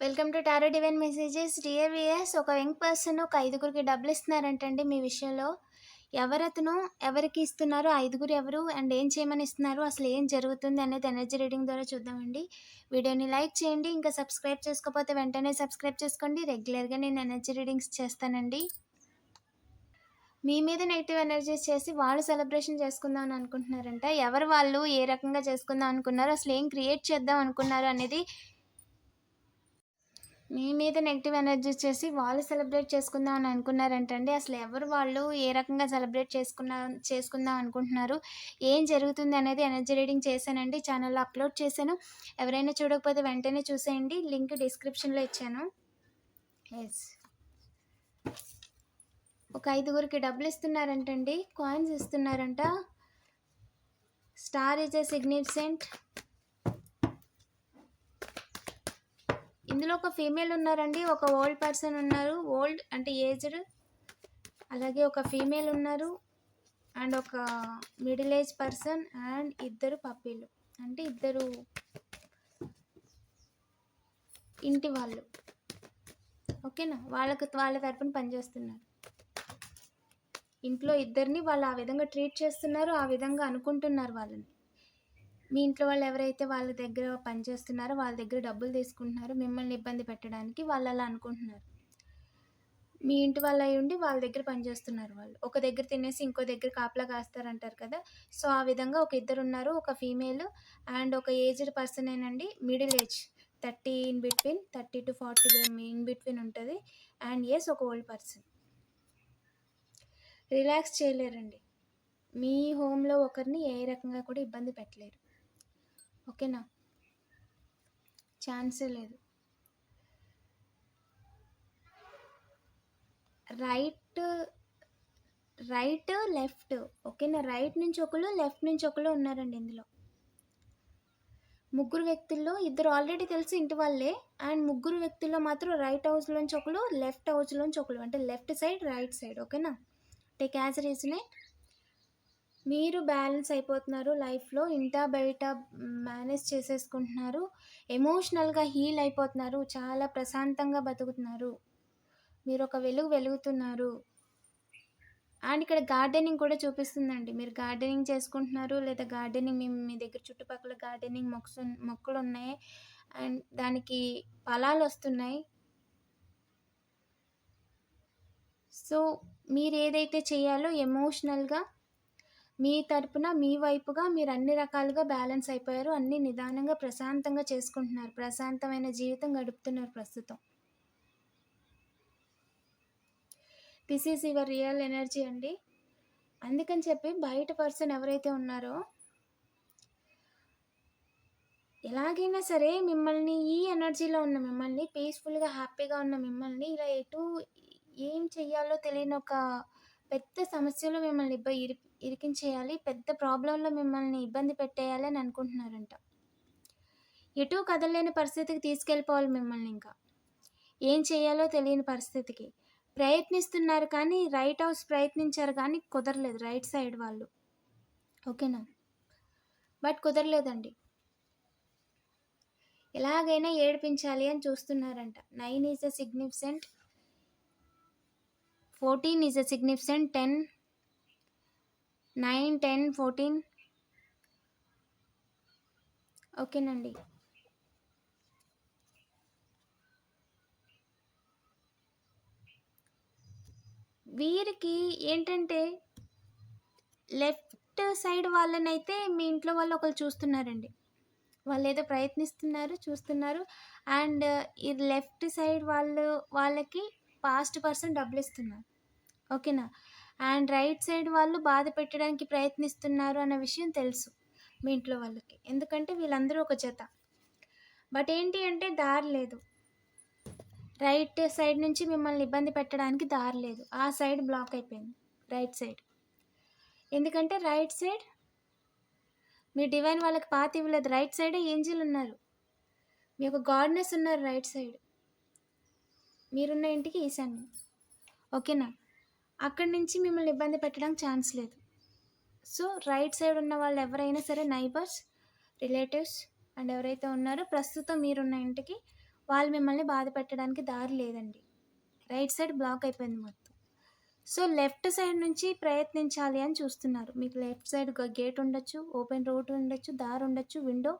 Welcome to tarot divine messages dear viewers ఒక young person ఒక ఐదుగురికి డబ్బులు ఇస్తున్నారంటండి మీ విషయంలో. ఎవరతను ఎవరికి ఇస్తున్నారు ఐదుగురు ఎవరు అండ్ ఏం చేయమని ఇస్తున్నారు అసలు ఏం జరుగుతుంది అనేది ఎనర్జీ రీడింగ్ ద్వారా చూద్దామండి. వీడియోని లైక్ చేయండి ఇంకా సబ్స్క్రైబ్ చేసుకోకపోతే వెంటనే సబ్స్క్రైబ్ చేసుకోండి. రెగ్యులర్గా నేను ఎనర్జీ రీడింగ్స్ చేస్తానండి. మీ మీద నెగిటివ్ ఎనర్జీస్ చేసి వాళ్ళు సెలబ్రేషన్ చేసుకుందాం అని అనుకుంటున్నారంట. ఎవరు వాళ్ళు ఏ రకంగా చేసుకుందాం అనుకున్నారు అసలు ఏం క్రియేట్ చేద్దాం అనుకున్నారు అనేది మీ మీద నెగిటివ్ ఎనర్జీ చేసి వాళ్ళు సెలబ్రేట్ చేసుకుందాం అని అనుకున్నారంటండి. అసలు ఎవరు వాళ్ళు ఏ రకంగా సెలబ్రేట్ చేసుకున్నా చేసుకుందాం అనుకుంటున్నారు? ఏం జరుగుతుంది అనేది ఎనర్జీ రీడింగ్ చేశానండి. ఛానల్లో అప్లోడ్ చేశాను. ఎవరైనా చూడకపోతే వెంటనే చూసేయండి. లింక్ డిస్క్రిప్షన్లో ఇచ్చాను. ఎస్ ఒక ఐదుగురికి డబ్బులు ఇస్తున్నారంటండి. కాయిన్స్ ఇస్తున్నారంట. స్టార్ ఇస్ ఎ సిగ్నిఫిసెంట్ ఇందులో ఒక ఫీమేల్ ఉన్నారండి ఒక ఓల్డ్ పర్సన్ ఉన్నారు. ఓల్డ్ అంటే ఏజ్డ్ అలాగే ఒక ఫీమేల్ ఉన్నారు అండ్ ఒక మిడిల్ ఏజ్ పర్సన్ అండ్ ఇద్దరు పప్పీలు. అంటే ఇద్దరు ఇంటి వాళ్ళు. ఓకేనా వాళ్ళకు వాళ్ళ తరపున పనిచేస్తున్నారు. ఇంట్లో ఇద్దరిని వాళ్ళు ఆ విధంగా ట్రీట్ చేస్తున్నారు ఆ విధంగా అనుకుంటున్నారు వాళ్ళని. మీ ఇంట్లో వాళ్ళు ఎవరైతే వాళ్ళ దగ్గర పనిచేస్తున్నారో వాళ్ళ దగ్గర డబ్బులు తీసుకుంటున్నారో మిమ్మల్ని ఇబ్బంది పెట్టడానికి వాళ్ళు అలా అనుకుంటున్నారు. మీ ఇంటి వాళ్ళు అయి ఉండి వాళ్ళ దగ్గర పనిచేస్తున్నారు వాళ్ళు. ఒక దగ్గర తినేసి ఇంకో దగ్గర కాపలా కాస్తారంటారు కదా. సో ఆ విధంగా ఒక ఇద్దరు ఉన్నారు ఒక ఫీమేల్ అండ్ ఒక ఏజ్డ్ పర్సన్ ఏనండి middle age thirty in between thirty to forty in between ఉంటుంది. అండ్ ఎస్ ఒక ఓల్డ్ పర్సన్. రిలాక్స్ చేయలేరండి. మీ హోమ్లో ఒకరిని ఏ రకంగా కూడా ఇబ్బంది పెట్టలేరు. ఓకేనా? ఛాన్సే లేదు. Right right left. ఓకేనా? రైట్ నుంచి ఒకరు లెఫ్ట్ నుంచి ఒకరు ఉన్నారండి ఇందులో. ముగ్గురు వ్యక్తుల్లో ఇద్దరు ఆల్రెడీ తెలిసి ఇంటి వాళ్ళే. అండ్ ముగ్గురు వ్యక్తుల్లో మాత్రం రైట్ హౌస్లోంచి ఒకరు లెఫ్ట్ హౌస్లోంచి ఒకరు అంటే లెఫ్ట్ సైడ్ రైట్ సైడ్. ఓకేనా? టేక్ యాజ్ రీజనే మీరు బ్యాలెన్స్ అయిపోతున్నారు లైఫ్లో ఇంటా బయట మేనేజ్ చేసేసుకుంటున్నారు ఎమోషనల్గా హీల్ అయిపోతున్నారు చాలా ప్రశాంతంగా బతుకుతున్నారు. మీరు ఒక వెలుగు వెలుగుతున్నారు. అండ్ ఇక్కడ గార్డెనింగ్ కూడా చూపిస్తుందండి. మీరు గార్డెనింగ్ చేసుకుంటున్నారు లేదా గార్డెనింగ్ మీ మీ దగ్గర చుట్టుపక్కల గార్డెనింగ్ మొక్స్ మొక్కలు ఉన్నాయి అండ్ దానికి ఫలాలు వస్తున్నాయి. సో మీరు ఏదైతే చేయాలో ఎమోషనల్గా మీ తరపున మీ వైపుగా మీరు అన్ని రకాలుగా బ్యాలెన్స్ అయిపోయారు. అన్ని నిదానంగా ప్రశాంతంగా చేసుకుంటున్నారు. ప్రశాంతమైన జీవితం గడుపుతున్నారు ప్రస్తుతం. This is your real energy అండి. అందుకని చెప్పి బయట పర్సన్ ఎవరైతే ఉన్నారో ఎలాగైనా సరే మిమ్మల్ని ఈ ఎనర్జీలో ఉన్న మిమ్మల్ని పీస్ఫుల్గా హ్యాపీగా ఉన్న మిమ్మల్ని ఇలా ఎటు ఏం చెయ్యాలో తెలియని ఒక పెద్ద సమస్యలో మిమ్మల్ని ఇబ్బ ఇరి ఇరికించేయాలి పెద్ద ప్రాబ్లంలో మిమ్మల్ని ఇబ్బంది పెట్టేయాలి అని అనుకుంటున్నారంట. ఎటూ కదలలేని పరిస్థితికి తీసుకెళ్ళిపోవాలి మిమ్మల్ని ఇంకా. ఏం చేయాలో తెలియని పరిస్థితికి. ప్రయత్నిస్తున్నారు కానీ రైట్ హౌస్ ప్రయత్నించారు కానీ కుదరలేదు రైట్ సైడ్ వాళ్ళు. ఓకేనా? బట్ కుదరలేదండి. ఎలాగైనా ఏడిపించాలి అని చూస్తున్నారంట. Nine is a significant 14 is a significant 10 9 10 14 ఓకేనండి వీరికి ఏంటంటే లెఫ్ట్ సైడ్ వాళ్ళనైతే మీ ఇంట్లో వాళ్ళు ఒకరు చూస్తున్నారండి. వాళ్ళు ఏదో ప్రయత్నిస్తున్నారు చూస్తున్నారు. అండ్ ఈ లెఫ్ట్ సైడ్ వాళ్ళు వాళ్ళకి పాస్ట్ పర్సన్ డబ్బులు ఇస్తున్నారు. ఓకేనా? అండ్ రైట్ సైడ్ వాళ్ళు బాధ పెట్టడానికి ప్రయత్నిస్తున్నారు అన్న విషయం తెలుసు మీ ఇంట్లో వాళ్ళకి. ఎందుకంటే వీళ్ళందరూ ఒక జత. బట్ ఏంటి అంటే దారి లేదు. రైట్ సైడ్ నుంచి మిమ్మల్ని ఇబ్బంది పెట్టడానికి దారి లేదు. ఆ సైడ్ బ్లాక్ అయిపోయింది. Right side. ఎందుకంటే రైట్ సైడ్ మీ డివైన్ వాళ్ళకి పాత ఇవ్వలేదు. రైట్ సైడ్ ఏంజిల్ ఉన్నారు. మీ యొక్క గాడ్నెస్ ఉన్నారు రైట్ సైడ్. మీరున్న ఇంటికి ఈశాన్యం. ఓకేనా? అక్కడి నుంచి మిమ్మల్ని ఇబ్బంది పెట్టడానికి ఛాన్స్ లేదు. సో రైట్ సైడ్ ఉన్న వాళ్ళు ఎవరైనా సరే నైబర్స్ రిలేటివ్స్ అండ్ ఎవరైతే ఉన్నారో ప్రస్తుతం మీరున్న ఇంటికి వాళ్ళు మిమ్మల్ని బాధ పెట్టడానికి దారి లేదండి. రైట్ సైడ్ బ్లాక్ అయిపోయింది మొత్తం. సో లెఫ్ట్ సైడ్ నుంచి ప్రయత్నించాలి అని చూస్తున్నారు. మీకు లెఫ్ట్ సైడ్ గేట్ ఉండొచ్చు ఓపెన్ రోడ్ ఉండొచ్చు దారి ఉండొచ్చు window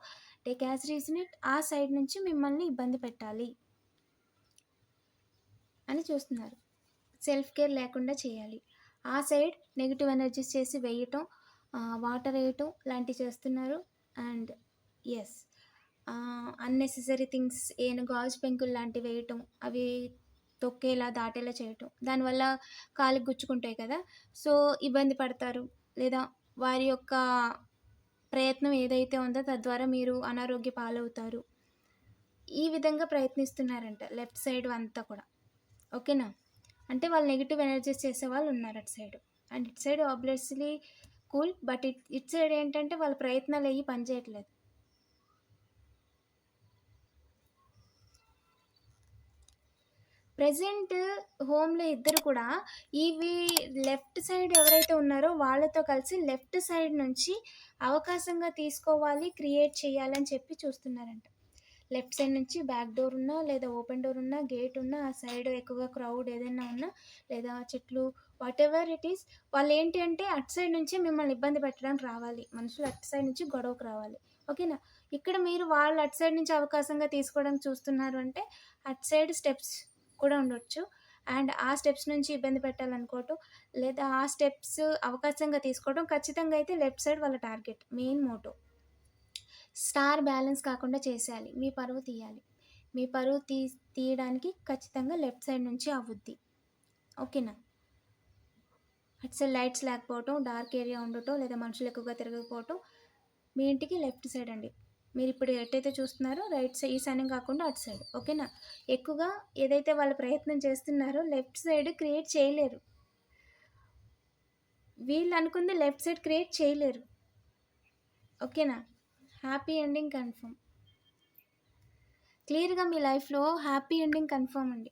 take as reason it. ఆ సైడ్ నుంచి మిమ్మల్ని ఇబ్బంది పెట్టాలి అని చూస్తున్నారు. సెల్ఫ్ కేర్ లేకుండా చేయాలి. ఆ సైడ్ నెగిటివ్ ఎనర్జీస్ చేసి వేయటం వాటర్ వేయటం లాంటివి చేస్తున్నారు. అండ్ ఎస్ అన్నెసెసరీ థింగ్స్ ఏమైనా గాజు పెంకులు లాంటివి వేయటం అవి తొక్కేలా దాటేలా చేయటం దానివల్ల కాలికి గుచ్చుకుంటాయి కదా. సో ఇబ్బంది పడతారు. లేదా వారి యొక్క ప్రయత్నం ఏదైతే ఉందో తద్వారా మీరు అనారోగ్య పాలవుతారు. ఈ విధంగా ప్రయత్నిస్తున్నారంట లెఫ్ట్ సైడ్ అంతా కూడా. ఓకేనా? అంటే వాళ్ళు నెగిటివ్ ఎనర్జీస్ చేసే వాళ్ళు ఉన్నారు అటు సైడ్ అండ్ ఇటు side obviously cool but it ఇటు సైడ్ ఏంటంటే వాళ్ళ ప్రయత్నాలు అయ్యి పనిచేయట్లేదు ప్రజెంట్ హోమ్లో ఇద్దరు కూడా ఇవి లెఫ్ట్ సైడ్ ఎవరైతే ఉన్నారో వాళ్ళతో కలిసి లెఫ్ట్ సైడ్ నుంచి అవకాశంగా తీసుకోవాలి క్రియేట్ చేయాలని చెప్పి చూస్తున్నారంట. లెఫ్ట్ సైడ్ నుంచి బ్యాక్ డోర్ ఉన్నా లేదా ఓపెన్ డోర్ ఉన్నా గేట్ ఉన్నా ఆ సైడ్ ఎక్కువగా క్రౌడ్ ఏదైనా ఉన్నా లేదా చెట్లు వాట్ ఎవర్ ఇట్ ఈస్ వాళ్ళు ఏంటి అంటే అటు సైడ్ నుంచి మిమ్మల్ని ఇబ్బంది పెట్టడానికి రావాలి. మనుషులు అటు సైడ్ నుంచి గొడవకు రావాలి. ఓకేనా? ఇక్కడ మీరు వాళ్ళు అటు సైడ్ నుంచి అవకాశంగా తీసుకోవడానికి చూస్తున్నారు అంటే అటు సైడ్ స్టెప్స్ కూడా ఉండొచ్చు. అండ్ ఆ స్టెప్స్ నుంచి ఇబ్బంది పెట్టాలనుకోవటం లేదా ఆ స్టెప్స్ అవకాశంగా తీసుకోవడం ఖచ్చితంగా అయితే లెఫ్ట్ సైడ్ వాళ్ళ target main motto. Star balance కాకుండా చేసేయాలి. మీ పరువు తీయాలి. మీ పరువు తీ తీయడానికి ఖచ్చితంగా లెఫ్ట్ సైడ్ నుంచి అవుద్ది. ఓకేనా? అటు సైడ్ లైట్స్ లేకపోవటం డార్క్ ఏరియా ఉండటం లేదా మనుషులు ఎక్కువగా తిరగకపోవటం మీ ఇంటికి లెఫ్ట్ సైడ్ అండి. మీరు ఇప్పుడు ఎటైతే చూస్తున్నారో రైట్ సైడ్ ఈ సైడ్ కాకుండా అటు సైడ్. ఓకేనా? ఎక్కువగా ఏదైతే వాళ్ళు ప్రయత్నం చేస్తున్నారో లెఫ్ట్ సైడ్ క్రియేట్ చేయలేరు. వీళ్ళు అనుకుంది లెఫ్ట్ సైడ్ క్రియేట్ చేయలేరు. ఓకేనా? Happy ending confirm. క్లియర్గా మీ లైఫ్లో హ్యాపీ ఎండింగ్ కన్ఫర్మ్ అండి.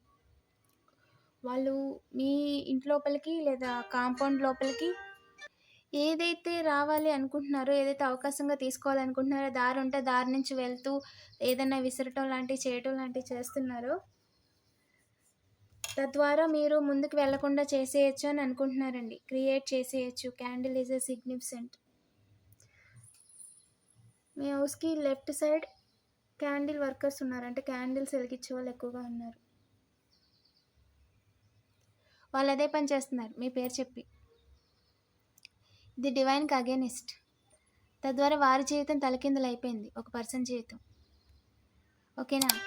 వాళ్ళు మీ ఇంటి లోపలికి లేదా కాంపౌండ్ లోపలికి ఏదైతే రావాలి అనుకుంటున్నారో ఏదైతే అవకాశంగా తీసుకోవాలనుకుంటున్నారో దారి ఉంటే దారి నుంచి వెళ్తూ ఏదైనా విసరటం లాంటివి చేయటం లాంటివి చేస్తున్నారో తద్వారా మీరు ముందుకు వెళ్ళకుండా చేసేయచ్చు అని అనుకుంటున్నారండి. క్రియేట్ చేసేయచ్చు. క్యాండిల్ ఈజ్ ఎ సిగ్నిఫిసెంట్ మీ హౌస్కి లెఫ్ట్ సైడ్ క్యాండిల్ వర్కర్స్ ఉన్నారు. అంటే క్యాండిల్స్ వెలిగించే వాళ్ళు ఎక్కువగా ఉన్నారు. వాళ్ళు అదే పని చేస్తున్నారు. మీ పేరు చెప్పి. ది డివైన్కి అగేనిస్ట్ తద్వారా వారి జీవితం తలకిందులు అయిపోయింది. ఒక పర్సన్ జీవితం. ఓకేనా?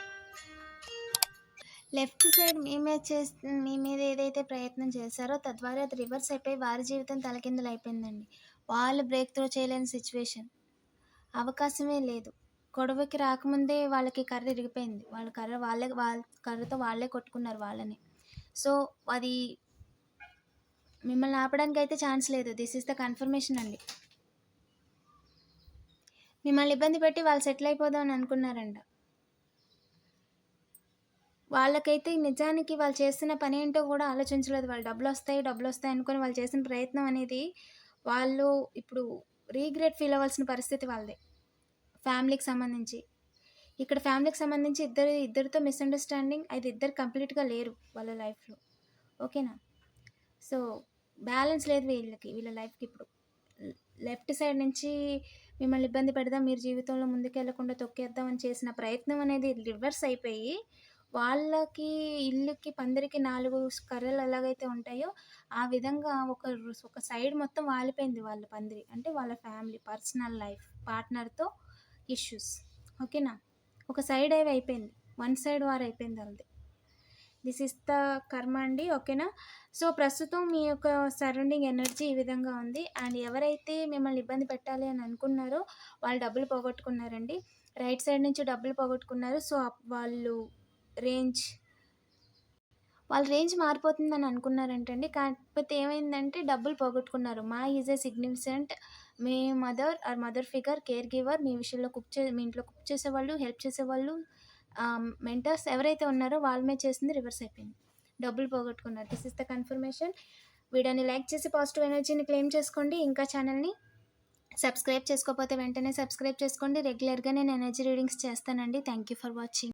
లెఫ్ట్ సైడ్ మీ మీద మీ మీద ఏదైతే ప్రయత్నం చేశారో తద్వారా అది రివర్స్ అయిపోయి వారి జీవితం తలకిందులు అయిపోయిందండి. వాళ్ళు బ్రేక్ త్రూ చేయలేని సిచ్యువేషన్. అవకాశమే లేదు. గొడవకి రాకముందే వాళ్ళకి కర్ర ఇరిగిపోయింది. వాళ్ళ కర్ర వాళ్ళే వాళ్ళ కర్రతో వాళ్ళే కొట్టుకున్నారు వాళ్ళని. సో అది మిమ్మల్ని ఆపడానికి అయితే ఛాన్స్ లేదు. దిస్ ఇస్ ద కన్ఫర్మేషన్ అండి. మిమ్మల్ని ఇబ్బంది పెట్టి వాళ్ళు సెటిల్ అయిపోదాం అని అనుకున్నారంట. వాళ్ళకైతే నిజానికి వాళ్ళు చేస్తున్న పని ఏంటో కూడా ఆలోచించలేదు. వాళ్ళు డబ్బులు వస్తాయి డబ్బులు వస్తాయి అనుకొని వాళ్ళు చేసిన ప్రయత్నం అనేది వాళ్ళు ఇప్పుడు రీగ్రెట్ ఫీల్ అవ్వాల్సిన పరిస్థితి వాళ్ళదే. ఫ్యామిలీకి సంబంధించి. ఇక్కడ ఫ్యామిలీకి సంబంధించి ఇద్దరు ఇద్దరితో మిస్అండర్స్టాండింగ్ అది ఇద్దరు కంప్లీట్గా లేరు వాళ్ళ లైఫ్లో. ఓకేనా? సో బ్యాలెన్స్ లేదు వీళ్ళకి వీళ్ళ లైఫ్కి ఇప్పుడు. లెఫ్ట్ సైడ్ నుంచి మిమ్మల్ని ఇబ్బంది పెడదాం మీరు జీవితంలో ముందుకెళ్ళకుండా తొక్కేద్దాం అని చేసిన ప్రయత్నం అనేది రివర్స్ అయిపోయి వాళ్ళకి ఇల్లుకి పందిరికి నాలుగు కర్రలు ఎలాగైతే ఉంటాయో ఆ విధంగా ఒక ఒక సైడ్ మొత్తం వాలిపోయింది వాళ్ళ పందిరి. అంటే వాళ్ళ ఫ్యామిలీ పర్సనల్ లైఫ్ పార్ట్నర్తో ఇష్యూస్. ఓకేనా? ఒక సైడ్ అవి అయిపోయింది? వన్ సైడ్ వారు అయిపోయింది వాళ్ళది. దిస్ ఇస్ ద కర్మ అండి ఓకేనా? సో ప్రస్తుతం మీ యొక్క సరౌండింగ్ ఎనర్జీ ఈ విధంగా ఉంది. అండ్ ఎవరైతే మిమ్మల్ని ఇబ్బంది పెట్టాలి అని అనుకున్నారో వాళ్ళు డబ్బులు పోగొట్టుకున్నారండి. రైట్ సైడ్ నుంచి డబ్బులు పోగొట్టుకున్నారు. సో వాళ్ళు రేంజ్. వాళ్ళ రేంజ్ మారిపోతుందని అనుకున్నారంటండి. కాకపోతే ఏమైందంటే డబ్బులు పోగొట్టుకున్నారు. మా is a significant me mother or mother figure care giver మీ విషయంలో కుక్ చే మీ ఇంట్లో కుక్ చేసేవాళ్ళు హెల్ప్ చేసేవాళ్ళు మెంటర్స్ ఎవరైతే ఉన్నారో వాళ్ళ మీద చేసింది రివర్స్ అయిపోయింది. డబ్బులు పోగొట్టుకున్నారు. దిస్ ఇస్ ద కన్ఫర్మేషన్ వీడియోని లైక్ చేసి పాజిటివ్ ఎనర్జీని క్లెయిమ్ చేసుకోండి. ఇంకా ఛానల్ని సబ్స్క్రైబ్ చేసుకోకపోతే వెంటనే సబ్స్క్రైబ్ చేసుకోండి. రెగ్యులర్గా నేను ఎనర్జీ రీడింగ్స్ చేస్తానండి. Thank you for watching